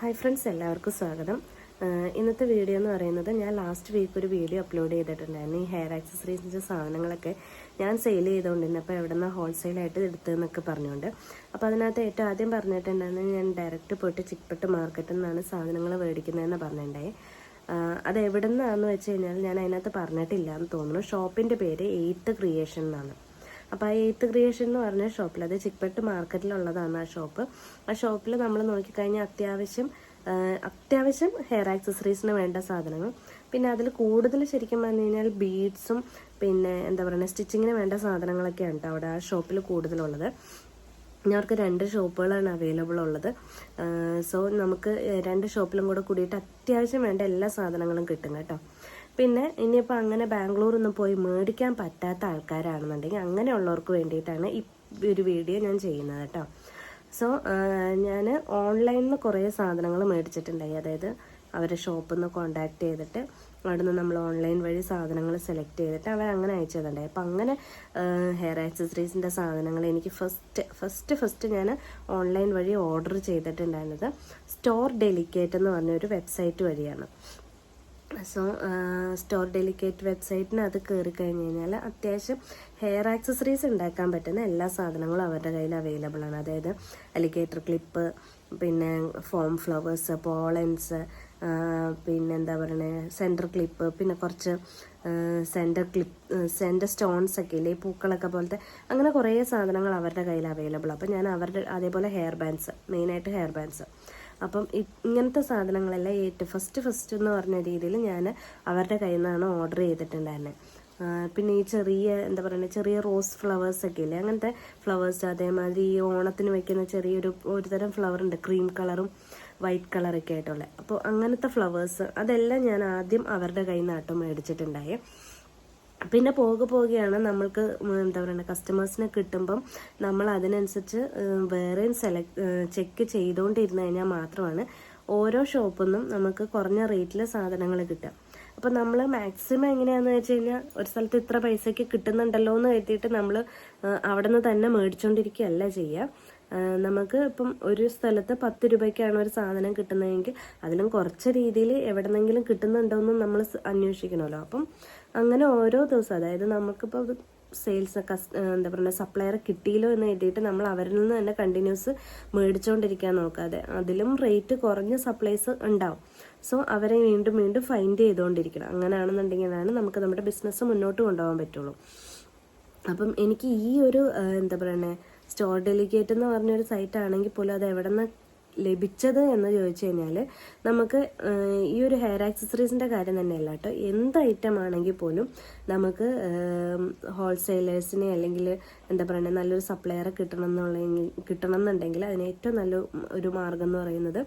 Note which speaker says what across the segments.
Speaker 1: Hi friends എല്ലാവർക്കും സ്വാഗതം. ഇന്നത്തെ വീഡിയോ എന്ന് പറയുന്നത് ഞാൻ ലാസ്റ്റ് വീക്ക് ഒരു വീഡിയോ അപ്ലോഡ് ചെയ്തിട്ടുണ്ടായിരുന്നു. ഈ ഹെയർ ആക്സസറീസിന്റെ സാധനങ്ങളൊക്കെ ഞാൻ സെയിൽ ചെയ്തുകൊണ്ടിരുന്നു അപ്പോൾ എവിടെ നിന്ന് ഹോൾസെയിലായിട്ട് എടുത്തതെന്നൊക്കെ പറഞ്ഞുകൊണ്ട്. അപ്പോൾ അതിനകത്ത് ഏറ്റവും ആദ്യം പറഞ്ഞിട്ടുണ്ടായിരുന്നു ഞാൻ ഡയറക്റ്റ് പോയിട്ട് ചിക്പെട്ട് മാർക്കറ്റിൽ നിന്നാണ് സാധനങ്ങൾ മേടിക്കുന്നതെന്ന് പറഞ്ഞിട്ടുണ്ടായി. അത് എവിടെ നിന്നാണെന്ന് വെച്ച് കഴിഞ്ഞാൽ ഞാൻ അതിനകത്ത് പറഞ്ഞിട്ടില്ല എന്ന് തോന്നുന്നു ഷോപ്പിന്റെ പേര് എയ്ത്ത് ക്രിയേഷൻ എന്നാണ്. അപ്പോൾ ആ എയ്ത്ത് ക്രിയേഷൻ എന്ന് പറഞ്ഞ ഷോപ്പിൽ അത് ചിക്പെട്ട് മാർക്കറ്റിലുള്ളതാണ് ആ ഷോപ്പ്. ആ ഷോപ്പിൽ നമ്മൾ നോക്കിക്കഴിഞ്ഞാൽ അത്യാവശ്യം അത്യാവശ്യം ഹെയർ ആക്സസറീസിന് വേണ്ട സാധനങ്ങൾ. പിന്നെ അതിൽ കൂടുതൽ ശരിക്കും പറഞ്ഞു കഴിഞ്ഞാൽ ബീഡ്സും പിന്നെ എന്താ പറയുക സ്റ്റിച്ചിങ്ങിന് വേണ്ട സാധനങ്ങളൊക്കെ ഉണ്ട് അവിടെ ആ ഷോപ്പിൽ കൂടുതലുള്ളത്. ഞങ്ങൾക്ക് രണ്ട് ഷോപ്പുകളാണ് അവൈലബിൾ ഉള്ളത്. സോ നമുക്ക് രണ്ട് ഷോപ്പിലും കൂടെ കൂടിയിട്ട് അത്യാവശ്യം വേണ്ട എല്ലാ സാധനങ്ങളും കിട്ടും കേട്ടോ. പിന്നെ ഇനിയിപ്പോൾ അങ്ങനെ ബാംഗ്ലൂരൊന്നും പോയി മേടിക്കാൻ പറ്റാത്ത ആൾക്കാരാണെന്നുണ്ടെങ്കിൽ അങ്ങനെയുള്ളവർക്ക് വേണ്ടിയിട്ടാണ് ഈ ഒരു വീഡിയോ ഞാൻ ചെയ്യുന്നത് കേട്ടോ. സോ ഞാൻ ഓൺലൈനിൽ നിന്ന് കുറേ സാധനങ്ങൾ മേടിച്ചിട്ടുണ്ടായി. അതായത് അവരെ ഷോപ്പിൽ നിന്ന് കോണ്ടാക്ട് ചെയ്തിട്ട് അവിടെ നിന്ന് നമ്മൾ ഓൺലൈൻ വഴി സാധനങ്ങൾ സെലക്ട് ചെയ്തിട്ട് അവർ അങ്ങനെ അയച്ചതുണ്ടായി. അപ്പം അങ്ങനെ ഹെയർ ആക്സസറീസിന്റെ സാധനങ്ങൾ എനിക്ക് ഫസ്റ്റ് ഫസ്റ്റ് ഫസ്റ്റ് ഞാൻ ഓൺലൈൻ വഴി ഓർഡർ ചെയ്തിട്ടുണ്ടായിരുന്നത് സ്റ്റോർ ഡെലിക്കേറ്റ് എന്ന് പറഞ്ഞൊരു വെബ്സൈറ്റ് വഴിയാണ്. സോ സ്റ്റോർ ഡെലിക്കേറ്റ് വെബ്സൈറ്റിന് അത് കയറി കഴിഞ്ഞ് കഴിഞ്ഞാൽ അത്യാവശ്യം ഹെയർ ആക്സസറീസ് ഉണ്ടാക്കാൻ പറ്റുന്ന എല്ലാ സാധനങ്ങളും അവരുടെ കയ്യിൽ അവൈലബിൾ ആണ്. അതായത് അലിഗേറ്റർ ക്ലിപ്പ് പിന്നെ ഫോം ഫ്ലവേഴ്സ് പോളൻസ് പിന്നെ എന്താ പറയുന്നത് സെന്റർ ക്ലിപ്പ് പിന്നെ കുറച്ച് സെന്റർ ക്ലിപ്പ് സെന്റർ സ്റ്റോൺസ് ഒക്കെ ഇല്ലേ പൂക്കളൊക്കെ പോലത്തെ അങ്ങനെ കുറേ സാധനങ്ങൾ അവരുടെ കയ്യിൽ അവൈലബിൾ അപ്പോൾ ഞാൻ അവരുടെ അതേപോലെ ഹെയർ ബാൻഡ്സ് മെയിനായിട്ട് ഹെയർ ബാൻഡ്സ് അപ്പം ഇങ്ങനത്തെ സാധനങ്ങളെല്ലാം ഏറ്റവും ഫസ്റ്റ് ഫസ്റ്റ് എന്ന് പറഞ്ഞ രീതിയിൽ ഞാൻ അവരുടെ കയ്യിൽ നിന്നാണ് ഓർഡർ ചെയ്തിട്ടുണ്ടായിരുന്നത് പിന്നെ ഈ ചെറിയ എന്താ പറയുക ചെറിയ റോസ് ഫ്ലവേഴ്സ് ഒക്കെ ഇല്ലേ? അങ്ങനത്തെ ഫ്ലവേഴ്സ് അതേമാതിരി ഈ ഓണത്തിന് വെക്കുന്ന ചെറിയൊരു ഒരു തരം ഫ്ലവർ ഉണ്ട് ക്രീം കളറും വൈറ്റ് കളറൊക്കെ ആയിട്ടുള്ള. അപ്പോൾ അങ്ങനത്തെ ഫ്ലവേഴ്സ് അതെല്ലാം ഞാൻ ആദ്യം അവരുടെ കയ്യിൽ നിന്നാട്ടോ മേടിച്ചിട്ടുണ്ടായേ. പിന്നെ പോകെ പോകെയാണ് നമ്മൾക്ക് എന്താ പറയുക കസ്റ്റമേഴ്സിനെ കിട്ടുമ്പം നമ്മൾ അതിനനുസരിച്ച് വേറെയും സെലക്ട് ചെക്ക് ചെയ്തുകൊണ്ടിരുന്ന് കഴിഞ്ഞാൽ മാത്രമാണ് ഓരോ ഷോപ്പിൽ നിന്നും നമുക്ക് കുറഞ്ഞ റേറ്റിൽ സാധനങ്ങൾ കിട്ടുക. അപ്പം നമ്മൾ മാക്സിമം എങ്ങനെയാണെന്ന് വെച്ച് കഴിഞ്ഞാൽ ഒരു സ്ഥലത്ത് ഇത്ര പൈസയ്ക്ക് കിട്ടുന്നുണ്ടല്ലോ എന്ന് കരുതിയിട്ട് നമ്മൾ അവിടെ നിന്ന് തന്നെ മേടിച്ചുകൊണ്ടിരിക്കുകയല്ല ചെയ്യുക. നമുക്ക് ഇപ്പം ഒരു സ്ഥലത്ത് പത്ത് രൂപയ്ക്കാണ് ഒരു സാധനം കിട്ടുന്നതെങ്കിൽ അതിലും കുറച്ച് രീതിയിൽ എവിടെന്നെങ്കിലും കിട്ടുന്നുണ്ടോയെന്ന് നമ്മൾ അന്വേഷിക്കണമല്ലോ. അപ്പം അങ്ങനെ ഓരോ ദിവസം അതായത് നമുക്കിപ്പോൾ സെയിൽസ് കസ് എന്താ പറയുക സപ്ലയർ കിട്ടിയില്ലോ എന്ന് എഴുതിയിട്ട് നമ്മൾ അവരിൽ നിന്ന് തന്നെ കണ്ടിന്യൂസ് മേടിച്ചുകൊണ്ടിരിക്കാൻ നോക്കാതെ അതിലും റേറ്റ് കുറഞ്ഞ സപ്ലൈസ് ഉണ്ടാവും. സോ അവരെ വീണ്ടും വീണ്ടും ഫൈൻഡ് ചെയ്തുകൊണ്ടിരിക്കണം. അങ്ങനെയാണെന്നുണ്ടെങ്കിലാണ് നമുക്ക് നമ്മുടെ ബിസിനസ് മുന്നോട്ട് കൊണ്ടുപോകാൻ പറ്റുള്ളൂ. അപ്പം എനിക്ക് ഈ ഒരു എന്താ പറയണേ സ്റ്റോർ ഡെലിഗേറ്റ് എന്ന് പറഞ്ഞൊരു സൈറ്റ് ആണെങ്കിൽ പോലും അത് എവിടെ നിന്ന് ലഭിച്ചത് എന്ന് ചോദിച്ചു കഴിഞ്ഞാൽ നമുക്ക് ഈ ഒരു ഹെയർ ആക്സസറീസിന്റെ കാര്യം തന്നെയല്ല കേട്ടോ. എന്ത് ഐറ്റം ആണെങ്കിൽ പോലും നമുക്ക് ഹോൾസെയിലേഴ്സിനെ അല്ലെങ്കിൽ എന്താ പറയുക നല്ലൊരു സപ്ലയറെ കിട്ടണം എന്നുള്ളെങ്കിൽ കിട്ടണം എന്നുണ്ടെങ്കിൽ അതിന് ഏറ്റവും നല്ല ഒരു മാർഗം എന്ന് പറയുന്നത്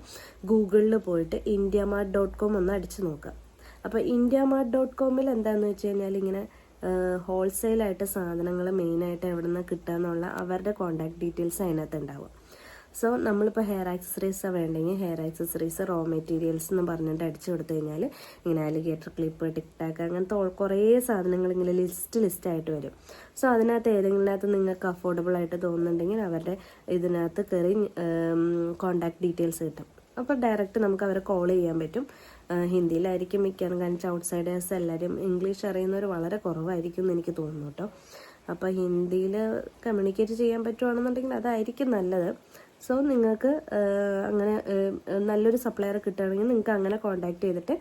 Speaker 1: ഗൂഗിളിൽ പോയിട്ട് ഇന്ത്യ മാർട്ട് ഡോട്ട് കോം ഒന്ന് അടിച്ചു നോക്കുക. അപ്പോൾ ഇന്ത്യ മാർട്ട് ഡോട്ട് കോമിൽ എന്താണെന്ന് വെച്ച് കഴിഞ്ഞാൽ ഇങ്ങനെ ഹോൾസെയിലായിട്ട് സാധനങ്ങൾ മെയിനായിട്ട് എവിടെ നിന്ന് കിട്ടുക അവരുടെ കോൺടാക്ട് ഡീറ്റെയിൽസ് അതിനകത്ത് ഉണ്ടാവും സോ നമ്മളിപ്പോൾ ഹെയർ ആക്സസറീസ് വേണ്ടെങ്കിൽ ഹെയർ ആക്സസറീസ് റോ മെറ്റീരിയൽസ് എന്ന് പറഞ്ഞിട്ട് അടിച്ചു കൊടുത്തു കഴിഞ്ഞാൽ ഇങ്ങനെ അലിഗേറ്റർ ക്ലിപ്പ് ടിക്ടാക്ക് അങ്ങനത്തെ കുറേ സാധനങ്ങൾ ഇങ്ങനെ ലിസ്റ്റ് ലിസ്റ്റ് ആയിട്ട് വരും. സോ അതിനകത്ത് ഏതെങ്കിലിനകത്ത് നിങ്ങൾക്ക് അഫോർഡബിൾ ആയിട്ട് തോന്നുന്നുണ്ടെങ്കിൽ അവരുടെ ഇതിനകത്ത് കയറി കോൺടാക്ട് ഡീറ്റെയിൽസ് കിട്ടും. അപ്പോൾ ഡയറക്റ്റ് നമുക്ക് അവരെ കോൾ ചെയ്യാൻ പറ്റും. ഹിന്ദിയിലായിരിക്കും മിക്കവാറും. കാരണം ഔട്ട്സൈഡേഴ്സ് എല്ലാവരും ഇംഗ്ലീഷ് അറിയുന്നവർ വളരെ കുറവായിരിക്കും എന്ന് എനിക്ക് തോന്നുന്നു കേട്ടോ. അപ്പോൾ ഹിന്ദിയിൽ കമ്മ്യൂണിക്കേറ്റ് ചെയ്യാൻ പറ്റുവാണെന്നുണ്ടെങ്കിൽ അതായിരിക്കും നല്ലത്. സോ നിങ്ങൾക്ക് അങ്ങനെ നല്ലൊരു സപ്ലയർ കിട്ടുകയാണെങ്കിൽ നിങ്ങൾക്ക് അങ്ങനെ കോൺടാക്ട് ചെയ്തിട്ട്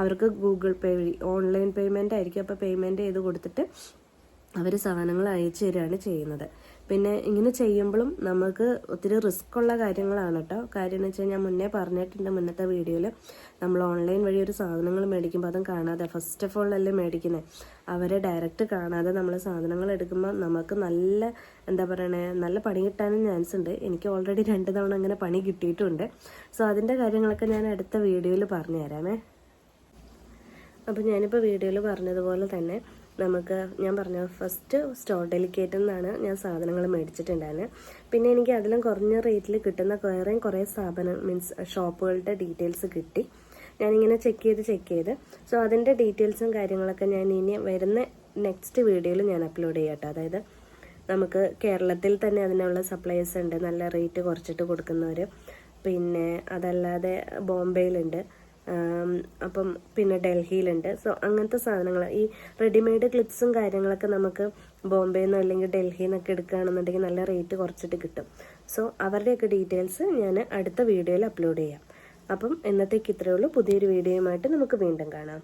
Speaker 1: അവർക്ക് ഗൂഗിൾ പേ വഴി ഓൺലൈൻ പേയ്മെന്റ് ആയിരിക്കും. അപ്പോൾ പേയ്മെന്റ് ചെയ്ത് കൊടുത്തിട്ട് അവർ സാധനങ്ങൾ അയച്ചു തരികയാണ് ചെയ്യുന്നത്. പിന്നെ ഇങ്ങനെ ചെയ്യുമ്പോഴും നമുക്ക് ഒത്തിരി റിസ്ക് ഉള്ള കാര്യങ്ങളാണ് കേട്ടോ കാര്യം എന്ന് വെച്ചാൽ ഞാൻ മുന്നേ പറഞ്ഞിട്ടുണ്ട് മുന്നത്തെ വീഡിയോയിൽ നമ്മൾ ഓൺലൈൻ വഴി ഒരു സാധനങ്ങൾ മേടിക്കുമ്പോൾ അതും കാണാതെ ഫസ്റ്റ് ഓഫ് ഓൾ മേടിക്കുന്നത് അവരെ ഡയറക്റ്റ് കാണാതെ നമ്മൾ സാധനങ്ങൾ എടുക്കുമ്പോൾ നമുക്ക് നല്ല എന്താ പറയണേ നല്ല പണി കിട്ടാനും ചാൻസ് ഉണ്ട്. എനിക്ക് ഓൾറെഡി രണ്ട് തവണ അങ്ങനെ പണി കിട്ടിയിട്ടുണ്ട്. സോ അതിന്റെ കാര്യങ്ങളൊക്കെ ഞാൻ അടുത്ത വീഡിയോയിൽ പറഞ്ഞു തരാമേ അപ്പോൾ ഞാനിപ്പോൾ വീഡിയോയിൽ പറഞ്ഞതുപോലെ തന്നെ നമുക്ക് ഞാൻ പറഞ്ഞ ഫസ്റ്റ് സ്റ്റോർ ഡെലിക്കേറ്റ് എന്നാണ് ഞാൻ സാധനങ്ങൾ മേടിച്ചിട്ടുണ്ടായിരുന്നത് പിന്നെ എനിക്ക് അതിലും കുറഞ്ഞ റേറ്റിൽ കിട്ടുന്ന കുറേ കുറേ സ്ഥാപനം മീൻസ് ഷോപ്പുകളുടെ ഡീറ്റെയിൽസ് കിട്ടി. ഞാനിങ്ങനെ ചെക്ക് ചെയ്ത് ചെക്ക് ചെയ്ത്. സോ അതിന്റെ ഡീറ്റെയിൽസും കാര്യങ്ങളൊക്കെ ഞാൻ ഇനി വരുന്ന നെക്സ്റ്റ് വീഡിയോയിൽ ഞാൻ അപ്ലോഡ് ചെയ്യാം കേട്ടോ അതായത് നമുക്ക് കേരളത്തിൽ തന്നെ അതിനുള്ള സപ്ലൈസ് ഉണ്ട്. നല്ല റേറ്റ് കുറച്ചിട്ട് കൊടുക്കുന്നവർ പിന്നെ അതല്ലാതെ ബോംബെയിലുണ്ട്. അപ്പം പിന്നെ ഡൽഹിയിലുണ്ട്. സോ അങ്ങനത്തെ സാധനങ്ങൾ. ഈ റെഡിമെയ്ഡ് ക്ലിപ്സും കാര്യങ്ങളൊക്കെ നമുക്ക് ബോംബെയിൽ നിന്നോ അല്ലെങ്കിൽ ഡൽഹിയിൽ നിന്നൊക്കെ എടുക്കുകയാണെന്നുണ്ടെങ്കിൽ നല്ല റേറ്റ് കുറച്ചിട്ട് കിട്ടും. സോ അവരുടെയൊക്കെ ഡീറ്റെയിൽസ് ഞാൻ അടുത്ത വീഡിയോയിൽ അപ്ലോഡ് ചെയ്യാം. അപ്പം എന്നത്തേക്ക് ഇത്രയേ ഉള്ളൂ. പുതിയൊരു വീഡിയോയുമായിട്ട് നമുക്ക് വീണ്ടും കാണാം.